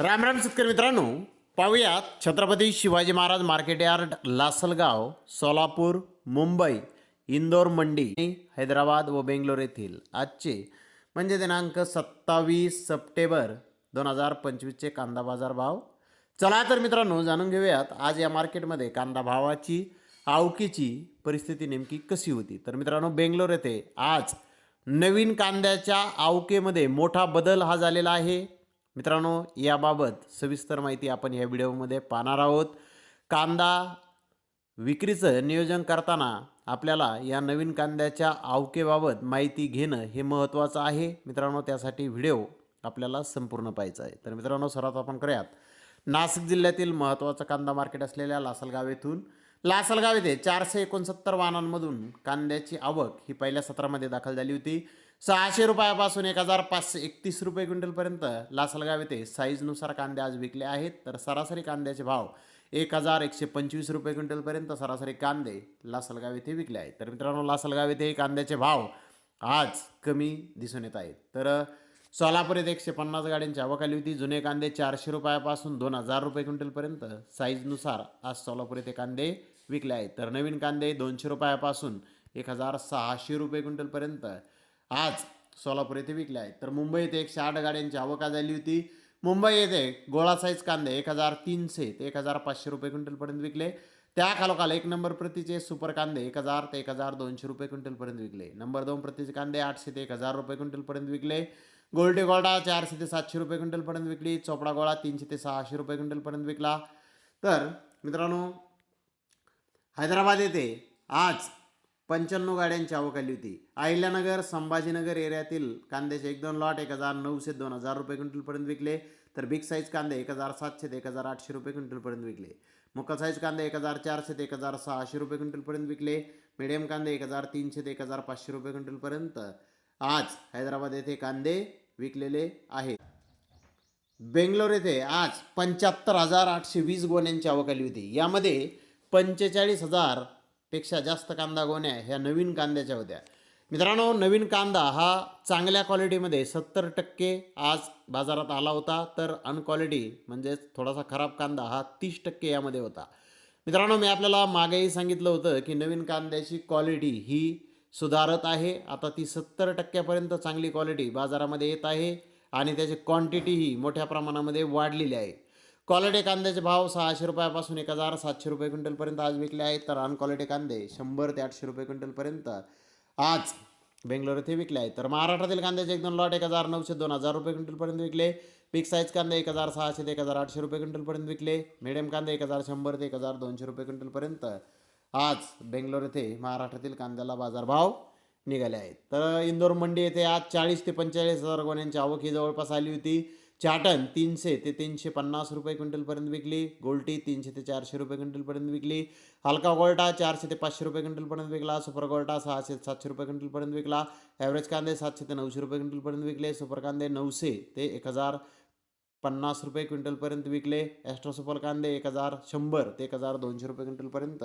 राम राम शेतकरी मित्रांनो. पाहूयात छत्रपती शिवाजी महाराज मार्केट यार्ड लासलगाव सोलापूर मुंबई इंदोर मंडी हैदराबाद व बेंगलोर येथील. आजचे म्हणजे दिनांक सत्तावीस सप्टेंबर दोन हजार पंचवीसचे कांदा बाजार भाव. चला तर मित्रांनो जाणून घेऊयात आज या मार्केटमध्ये कांदा भावाची आवकीची परिस्थिती नेमकी कशी होती. तर मित्रांनो बेंगलोर येथे आज नवीन कांद्याच्या आवकेमध्ये मोठा बदल हा झालेला आहे. मित्रांनो याबाबत सविस्तर माहिती आपण या व्हिडिओमध्ये पाहणार आहोत. कांदा विक्रीचं नियोजन करताना आपल्याला या नवीन कांद्याच्या आवकेबाबत माहिती घेणं हे महत्त्वाचं आहे. मित्रांनो त्यासाठी व्हिडिओ आपल्याला संपूर्ण पाहायचा आहे. तर मित्रांनो सर्वात आपण करूयात. नाशिक जिल्ह्यातील महत्त्वाचं कांदा मार्केट असलेल्या लासलगाव येथून लासलगाव येथे चारशे एकोणसत्तर वाहनांमधून कांद्याची आवक ही पहिल्या सत्रामध्ये दाखल झाली होती. सहाशे रुपयापासून एक हजार पाचशे एकतीस रुपये क्विंटलपर्यंत लासलगाव येथे साईजनुसार कांदे आज विकले आहेत. तर सरासरी कांद्याचे भाव एक हजार एकशे पंचवीस रुपये क्विंटलपर्यंत सरासरी कांदे लासलगाव येथे विकले आहेत. तर मित्रांनो लासलगाव येथे कांद्याचे भाव आज कमी दिसून येत आहेत. तर सोलापूर येथे एकशे पन्नास गाड्यांची आवक आली होती. जुने कांदे चारशे रुपयापासून दोन हजार रुपये क्विंटलपर्यंत. साईजनुसार आज सोलापूर येथे कांदे विकले आहेत. तर नवीन कांदे दोनशे रुपयापासून एक हजार सहाशे रुपये क्विंटलपर्यंत आज सोलापूर येथे विकले आहेत. तर मुंबई येथे एकशे आठ गाड्यांची आवक झाली होती. मुंबई येथे गोळा साईज कांदे एक हजार तीनशे ते एक हजार पाचशे रुपये क्विंटलपर्यंत विकले. त्या खालोखाल एक नंबर प्रतीचे सुपर कांदे एक हजार ते एक हजार दोनशे रुपये क्विंटलपर्यंत विकले. नंबर दोन प्रतीचे कांदे आठशे ते एक हजार रुपये क्विंटलपर्यंत विकले. गोल्डी गोडा चारशे ते सातशे रुपये क्विंटलपर्यंत विकली चोपडा गोळा तीनशे ते सहाशे रुपये क्विंटलपर्यंत विकला. तर मित्रांनो हैदराबाद येथे आज पंच्याण्णव गाड्यांची आवक आली होती. अहिल्यानगर संभाजीनगर एरियातील कांद्याचे एक दोन लॉट एक हजार नऊशे दोन हजार रुपये क्विंटलपर्यंत विकले. तर बिग साईज कांदे एक हजार सातशे ते एक हजार आठशे रुपये क्विंटलपर्यंत विकले. मुक्का साईज कांदे एक हजार चारशे ते एक हजार सहाशे रुपये क्विंटलपर्यंत विकले. मिडियम कांदे एक हजार तीनशे ते एक हजार पाचशे रुपये क्विंटलपर्यंत आज हैदराबाद येथे कांदे विकलेले आहेत. बेंगलोर येथे आज पंच्याहत्तर हजार आठशे वीस गोण्यांची आवक आली होती. यामध्ये पंचेचाळीस हजारपेक्षा जास्त कांदा गोण्या ह्या नवीन कांद्याच्या होत्या. मित्रांनो नवीन कांदा हा चांगल्या क्वालिटीमध्ये सत्तर टक्के आज बाजारात आला होता तर अनक्वालिटी म्हणजेच थोडासा खराब कांदा हा तीस टक्के यामध्ये होता. मित्रांनो मी आपल्याला मागेही सांगितलं होतं की नवीन कांद्याची क्वालिटी ही सुधारत आहे. आता ती सत्तर टक्क्यापर्यंत चांगली क्वालिटी बाजारामध्ये येत आहे आणि त्याची क्वांटिटीही मोठ्या प्रमाणामध्ये वाढलेली आहे. क्वालिटी कांद्याचे भाव सहाशे रुपयापासून एक हजार सातशे रुपये क्विंटलपर्यंत आज विकले आहेत. तर अनक्वालिटी कांदे शंभर ते आठशे रुपये क्विंटलपर्यंत आज बेंगलोर येथे विकले आहेत. तर महाराष्ट्रातील कांद्याचे एक दोन लॉट एक हजार नऊशे दोन हजार रुपये क्विंटलपर्यंत विकले. पिक साईज कांदे एक हजार सहाशे ते एक हजार आठशे रुपये क्विंटलपर्यंत विकले. मिडियम कांदे एक हजार शंभर ते एक हजार दोनशे रुपये क्विंटलपर्यंत आज बेंगलोर येथे महाराष्ट्रातील कांद्याला बाजारभाव निघाले आहेत. तर इंदोर मंडी येथे आज चाळीस ते पंचेचाळीस हजार गोण्यांची आवक ही जवळपास आली होती. चाटण तीनशे ते तीनशे पन्नास रुपये क्विंटलपर्यंत विकली. गोल्टी तीनशे ते चारशे रुपये क्विंटलपर्यंत विकली. हलका गोल्टा चारशे ते पाचशे रुपये क्विंटलपर्यंत विकला. सुपर गोल्टा सहाशे ते सातशे रुपये क्विंटलपर्यंत विकला. ॲव्हरेज कांदे सातशे ते नऊशे रुपये क्विंटलपर्यंत विकले. सुपर कांदे नऊशे ते एक हजार पन्नास रुपये क्विंटलपर्यंत विकले. ॲस्ट्रो सुपर कांदे एक हजार शंभर ते एक हजार दोनशे रुपये क्विंटलपर्यंत